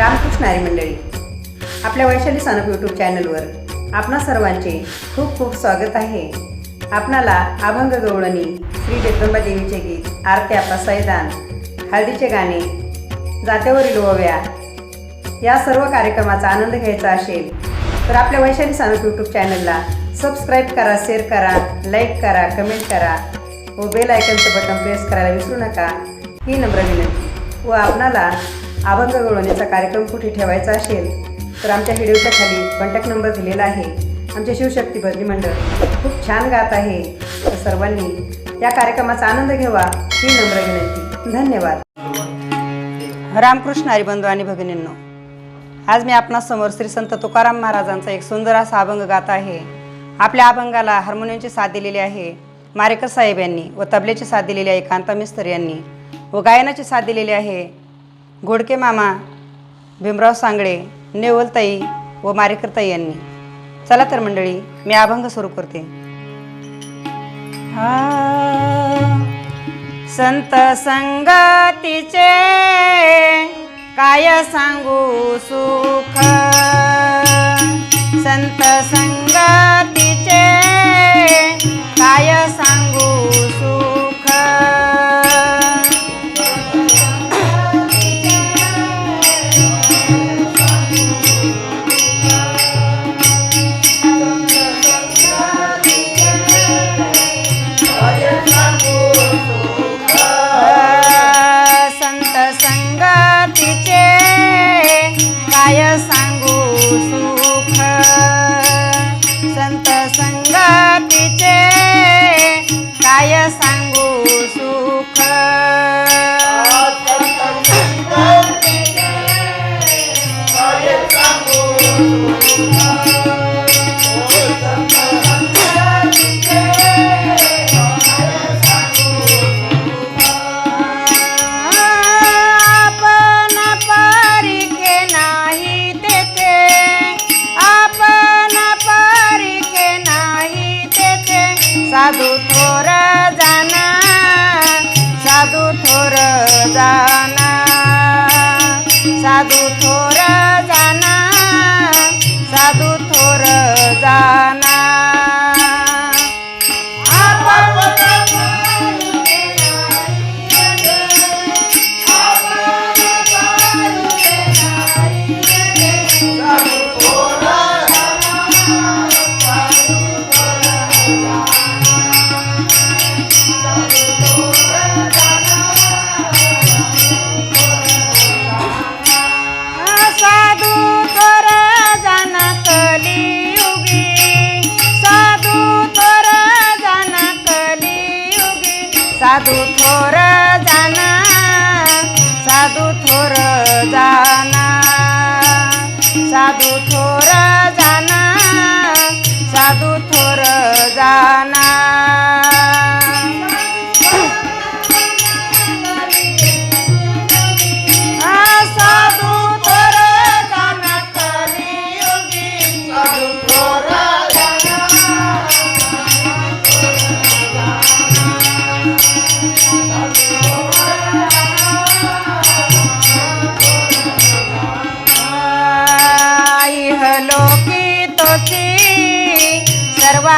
रामकृष्णारी मंडळी. आपल्या वैशाली सानप यूट्यूब चॅनलवर आपणा सर्वांचे खूप खूप स्वागत आहे. आपणाला अभंग गवळणी श्री जगदंबा देवीचे गीत आरत्या पसायदान सैदान हळदीचे गाणे जात्यावरील ओव्या या सर्व कार्यक्रमाचा आनंद घ्यायचा असेल तर आपल्या वैशाली सानप यूट्यूब चॅनलला सबस्क्राईब करा शेअर करा लाईक करा कमेंट करा व बेल आयकनचं बटन प्रेस करायला विसरू नका. ही नम्र विनंती व आपणाला अभंग गळवण्याचा कार्यक्रम कुठे ठेवायचा असेल तर आमच्या व्हिडिओच्या खाली कॉन्टॅक्ट नंबर दिलेला आहे. आमचे शिवशक्ती भजनी मंडळ खूप छान गात आहे. तर सर्वांनी या कार्यक्रमाचा आनंद घ्यावा ही नम्र विनंती. धन्यवाद. रामकृष्ण हरिबंधू आणि भगिनींनो आज मी आपणासमोर श्री संत तुकाराम महाराजांचा एक सुंदर असा अभंग गात आहे. आपल्या अभंगाला हार्मोनियमची साथ दिलेली आहे मारेकर साहेब यांनी व तबलेची साथ दिलेली आहे कांता मिस्तर यांनी व गायनाची साथ दिलेली आहे. घोडके मामा भीमराव सांगळे नेवलताई व मारेकरताई यांनी. चला तर मंडळी मी अभंग सुरू करते. संत संगतीचे काय सांगू सुख? संत आपण साधू जाना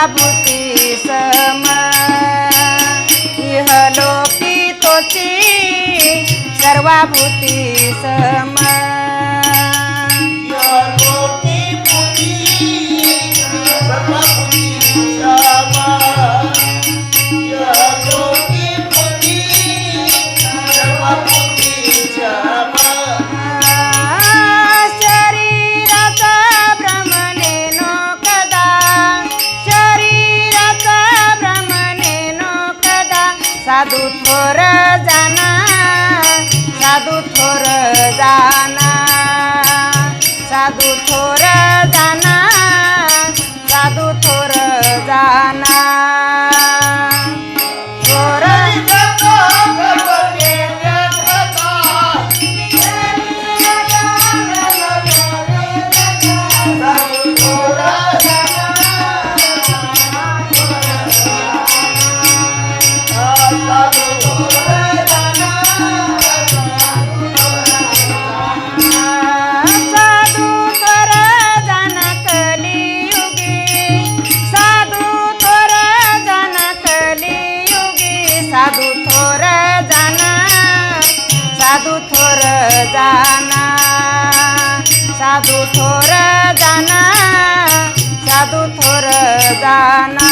सर्वाभूती सम इहलोकी तोची सर्वाभूती सम साधू थोर जाना साधू थोर जाना. साधू थोर जाना साधू थोर जाना. জানা। সাধু থোর জানা সাধু থোর জানা।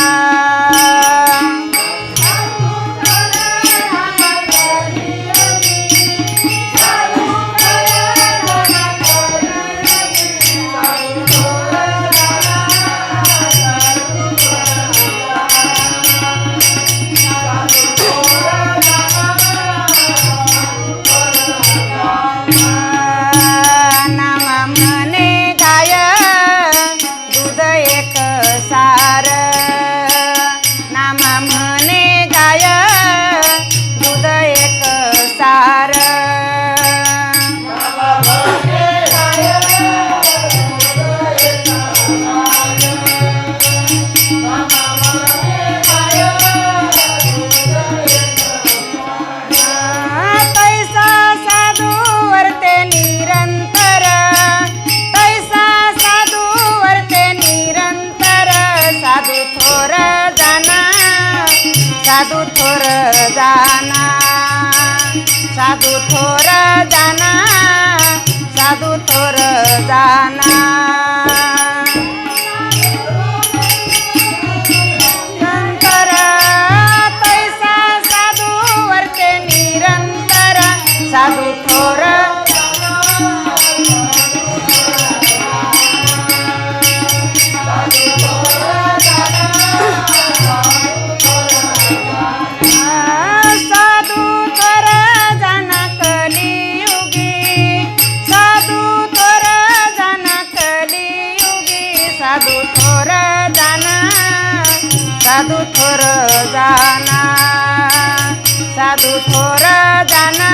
जाना। साधू थोर जाना साधू थोर जाना। साधू थोर जाना साधू थोर जाना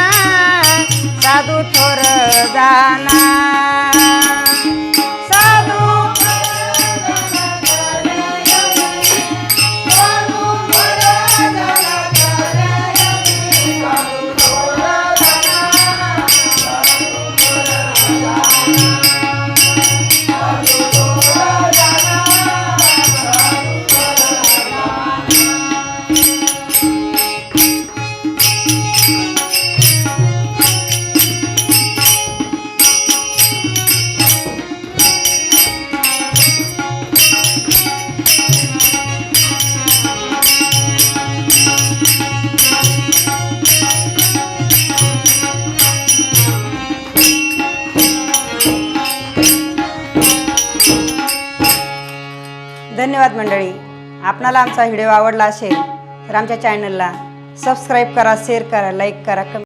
साधू थोर जाना धन्यवाद मंडळी. आपणाला आमचा व्हिडिओ आवडला असेल तर आमच्या चॅनलला सबस्क्राईब करा शेअर करा लाईक करा कमेंट